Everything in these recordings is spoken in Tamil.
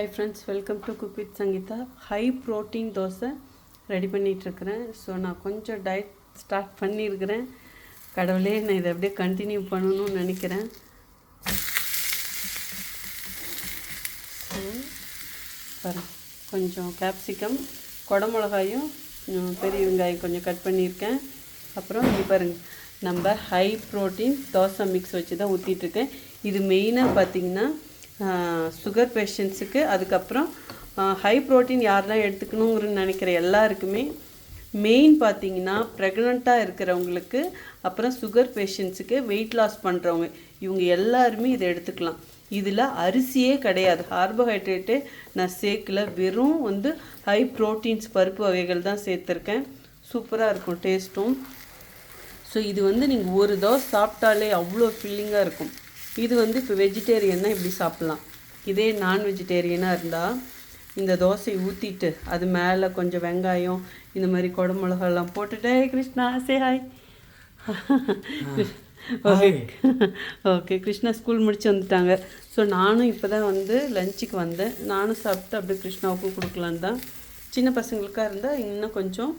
Hi friends welcome to cook with Sangeetha high protein dosa ready பண்ணிகிட்ருக்கிறேன் so நான் கொஞ்சம் டயட் ஸ்டார்ட் பண்ணியிருக்கிறேன். கடவுளே நான் இதை அப்படியே கண்டினியூ பண்ணணும்னு நினைக்கிறேன். கொஞ்சம் கேப்சிகம் குடமிளகாயும் கொஞ்சம் பெரிய வெங்காயம் கொஞ்சம் கட் பண்ணியிருக்கேன். அப்புறம் இது பாருங்கள் நம்ம ஹை ப்ரோட்டீன் தோசை மிக்ஸ் வச்சு தான் ஊற்றிட்டுருக்கேன் இது மெயினாக பார்த்திங்கன்னா சுகர் பேஷண்ட்ஸுக்கு அதுக்கப்புறம் ஹை ப்ரோட்டீன் யாரெல்லாம் எடுத்துக்கணுங்கிற நினைக்கிற எல்லாருக்குமே மெயின் பார்த்தீங்கன்னா ப்ரெக்னெண்ட்டாக இருக்கிறவங்களுக்கு அப்புறம் சுகர் பேஷண்ட்ஸுக்கு வெயிட் லாஸ் பண்ணுறவங்க இவங்க எல்லாருமே இதை எடுத்துக்கலாம். இதில் அரிசியே கிடையாது. கார்போஹைட்ரேட்டு நான் சேர்க்கல. வெறும் வந்து ஹை ப்ரோட்டீன்ஸ் பருப்பு வகைகள் தான் சேர்த்துருக்கேன். சூப்பராக இருக்கும் டேஸ்ட்டும் ஸோ இது வந்து நீங்கள் ஒரு தோசை சாப்பிட்டாலே அவ்வளோ ஃபில்லிங்காக இருக்கும். இது வந்து இப்போ வெஜிடேரியன்னா இப்படி சாப்பிட்லாம். இதே நான் வெஜிடேரியனாக இருந்தால் இந்த தோசையை ஊற்றிட்டு அது மேலே கொஞ்சம் வெங்காயம் இந்த மாதிரி குடமிளகாலாம் போட்டுட்டே கிருஷ்ணா சே hi okay okay Krishna school முடிச்சு வந்துட்டாங்க. ஸோ நானும் இப்போ தான் வந்து லஞ்சுக்கு வந்தேன். நானும் சாப்பிட்டு அப்படியே கிருஷ்ணாவுக்கும் கொடுக்கலான்னு தான். சின்ன பசங்களுக்காக இருந்தால் இன்னும் கொஞ்சம்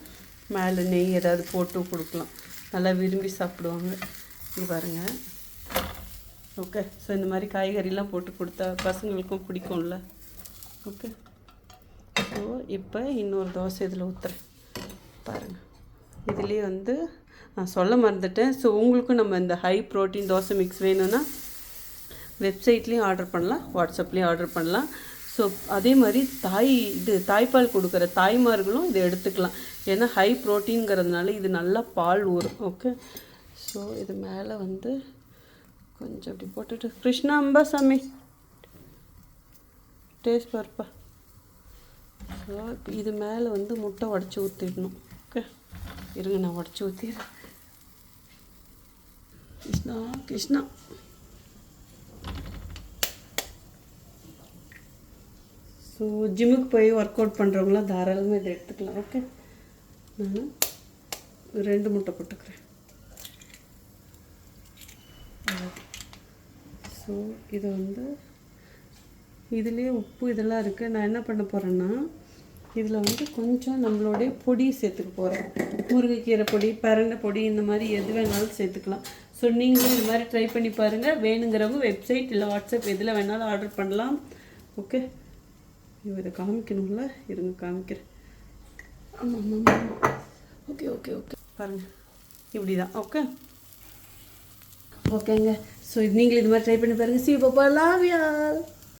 மேலே நெய் ஏதாவது போட்டு கொடுக்கலாம். நல்லா விரும்பி சாப்பிடுவாங்க. இது பாருங்கள் ஓகே ஸோ இந்த மாதிரி காய்கறிலாம் போட்டு கொடுத்தா பசங்களுக்கும் பிடிக்கும்ல. ஓகே ஸோ இப்போ இன்னொரு தோசை இதில் ஊற்றுறேன் பாருங்கள் இதுலேயே வந்து நான் சொல்ல மறந்துட்டேன். ஸோ உங்களுக்கும் நம்ம இந்த ஹை ப்ரோட்டீன் தோசை மிக்ஸ் வேணும்னா வெப்சைட்லேயும் ஆர்டர் பண்ணலாம் வாட்ஸ்அப்லேயும் ஆர்டர் பண்ணலாம். ஸோ அதே மாதிரி தாய் இது தாய்ப்பால் கொடுக்குற தாய்மார்களும் இதை எடுத்துக்கலாம். ஏன்னா ஹை ப்ரோட்டீன்ங்கிறதுனால இது நல்லா பால் ஊறும். ஓகே ஸோ இது மேலே வந்து கொஞ்சம் அப்படி போட்டுட்டு. கிருஷ்ணா அம்பா சாமி டேஸ்ட் பார்ப்பா. ஸோ இது மேலே வந்து முட்டை உடச்சி ஊற்றிடணும் ஓகே இருங்க நான் உடச்சி ஊற்றிடுறேன் கிருஷ்ணா கிருஷ்ணா. ஸோ ஜிம்முக்கு போய் ஒர்க் அவுட் பண்ணுறவங்களாம் தாராளமாக இதை எடுத்துக்கலாம். ஓகே நான் ரெண்டு முட்டை போட்டுக்கிறேன். ஸோ இது வந்து இதுலேயே உப்பு இதெல்லாம் இருக்குது நான் என்ன பண்ண போகிறேன்னா இதில் வந்து கொஞ்சம் நம்மளுடைய பொடி சேர்த்துக்க போகிறேன் முருங்கைக்கீரை பொடி பரண்டை பொடி இந்த மாதிரி எது வேணாலும் சேர்த்துக்கலாம். ஸோ நீங்களும் இது மாதிரி ட்ரை பண்ணி பாருங்கள் வேணுங்கிறவங்க வெப்சைட் இல்லை வாட்ஸ்அப் எதில் வேணாலும் ஆர்டர் பண்ணலாம். ஓகே இதை காமிக்கணும்ல? இருங்க காமிக்கிறேன். ஆமாம் ஆமாம் ஓகே ஓகே ஓகே பாருங்கள் இப்படி தான் ஓகே ஓகேங்க ஸோ நீங்களும் இது மாதிரி ட்ரை பண்ணி பாருங்கள் சி பாப்பா லாவியால்